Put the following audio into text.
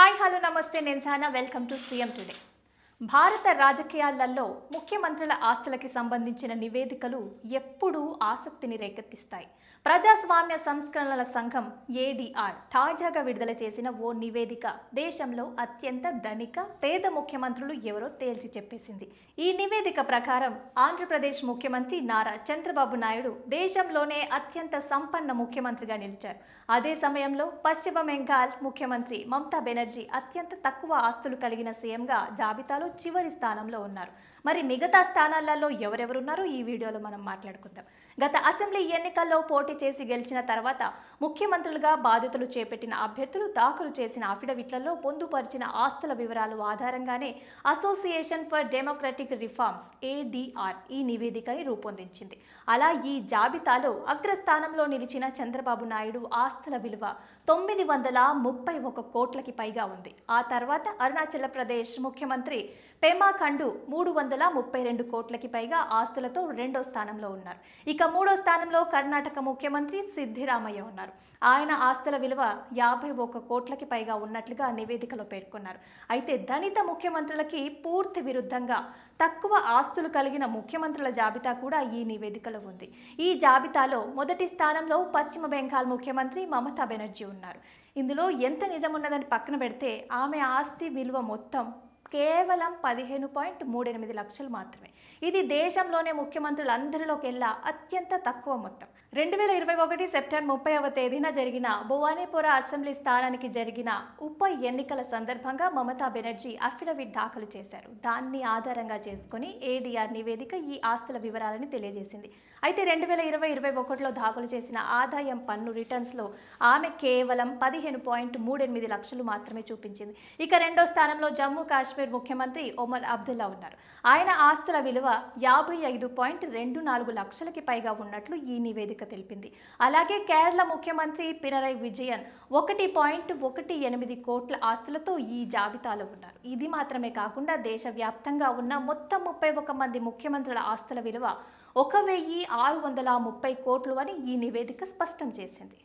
Hi hello నమస్తే నేను Sana. Welcome to CM today. భారత రాజకీయాలలో ముఖ్యమంత్రుల ఆస్తులకి సంబంధించిన నివేదికలు ఎప్పుడూ ఆసక్తిని రేకెత్తిస్తాయి. ప్రజాస్వామ్య సంస్కరణల సంఘం ఏడీఆర్ తాజాగా విడుదల చేసిన ఓ నివేదిక దేశంలో అత్యంత ధనిక పేద ముఖ్యమంత్రులు ఎవరో తేల్చి చెప్పేసింది. ఈ నివేదిక ప్రకారం ఆంధ్రప్రదేశ్ ముఖ్యమంత్రి నారా చంద్రబాబు నాయుడు దేశంలోనే అత్యంత సంపన్న ముఖ్యమంత్రిగా నిలిచారు. అదే సమయంలో పశ్చిమ బెంగాల్ ముఖ్యమంత్రి మమతా బెనర్జీ అత్యంత తక్కువ ఆస్తులు కలిగిన సీఎంగా జాబితాలో చివరి స్థానంలో ఉన్నారు. మరి మిగతా స్థానాలలో ఎవరెవరున్నారో? ఈ వీడియోలో మనం మాట్లాడుకుందాం. గత అసెంబ్లీ ఎన్నికల్లో పోటీ చేసి గెలిచిన తర్వాత ముఖ్యమంత్రులుగా బాధ్యతలు చేపట్టిన అభ్యర్థులు దాఖలు చేసిన అఫిడవిట్లలో పొందుపరిచిన ఆస్తుల వివరాలు ఆధారంగానే association for democratic reforms ADR ఈ నివేదికని రూపొందించింది. అలా ఈ జాబితాలో అగ్రస్థానంలో నిలిచిన చంద్రబాబు నాయుడు ఆస్తుల విలువ తొమ్మిది వందల ముప్పై ఒక కోట్లకి పైగా ఉంది. ఆ తర్వాత అరుణాచల్ ప్రదేశ్ ముఖ్యమంత్రి పెమా ఖండు మూడు వందల ముప్పై రెండు కోట్లకి పైగా ఆస్తులతో రెండో స్థానంలో ఉన్నారు. ఇక మూడో స్థానంలో కర్ణాటక ముఖ్యమంత్రి సిద్ధిరామయ్య ఉన్నారు. ఆయన ఆస్తుల విలువ యాభై ఒక్క కోట్లకి పైగా ఉన్నట్లుగా నివేదికలో పేర్కొన్నారు. అయితే దళిత ముఖ్యమంత్రులకి పూర్తి విరుద్ధంగా తక్కువ ఆస్తులు కలిగిన ముఖ్యమంత్రుల జాబితా కూడా ఈ నివేదికలో ఉంది. ఈ జాబితాలో మొదటి స్థానంలో పశ్చిమ బెంగాల్ ముఖ్యమంత్రి మమతా బెనర్జీ ఉన్నారు. ఇందులో ఎంత నిజమున్నదని పక్కన పెడితే ఆమె ఆస్తి విలువ మొత్తం కేవలం పదిహేను పాయింట్ మూడెనిమిది లక్షలు మాత్రమే. ఇది దేశంలోనే ముఖ్యమంత్రులందరిలోకెల్లా అత్యంత తక్కువ మొత్తం. రెండు వేల ఇరవై ఒకటి సెప్టెంబర్ ముప్పైవ తేదీన జరిగిన భువానీపుర అసెంబ్లీ స్థానానికి జరిగిన ఉప ఎన్నికల సందర్భంగా మమతా బెనర్జీ అఫిడవిట్ దాఖలు చేశారు. దాన్ని ఆధారంగా చేసుకుని ఏడీఆర్ నివేదిక ఈ ఆస్తుల వివరాలని తెలియజేసింది. అయితే రెండు వేల ఇరవై ఇరవై ఒకటిలో దాఖలు చేసిన ఆదాయం పన్ను రిటర్న్స్లో ఆమె కేవలం పదిహేను పాయింట్ మూడెనిమిది లక్షలు మాత్రమే చూపించింది. ఇక రెండో స్థానంలో జమ్మూ కాశ్మీర్ కాశ్మీర్ ముఖ్యమంత్రి ఒమర్ అబ్దుల్లా ఉన్నారు. ఆయన ఆస్తుల విలువ యాభై ఐదు పాయింట్ రెండు నాలుగు లక్షలకి పైగా ఉన్నట్లు ఈ నివేదిక తెలిపింది. అలాగే కేరళ ముఖ్యమంత్రి పినరై విజయన్ ఒకటి పాయింట్ ఒకటి ఎనిమిది కోట్ల ఆస్తులతో ఈ జాబితాలో ఉన్నారు. ఇది మాత్రమే కాకుండా దేశవ్యాప్తంగా ఉన్న మొత్తం ముప్పై ఒక మంది ముఖ్యమంత్రుల ఆస్తుల విలువ ఒక వెయ్యి ఆరు వందల ముప్పై కోట్లు అని ఈ నివేదిక స్పష్టం చేసింది.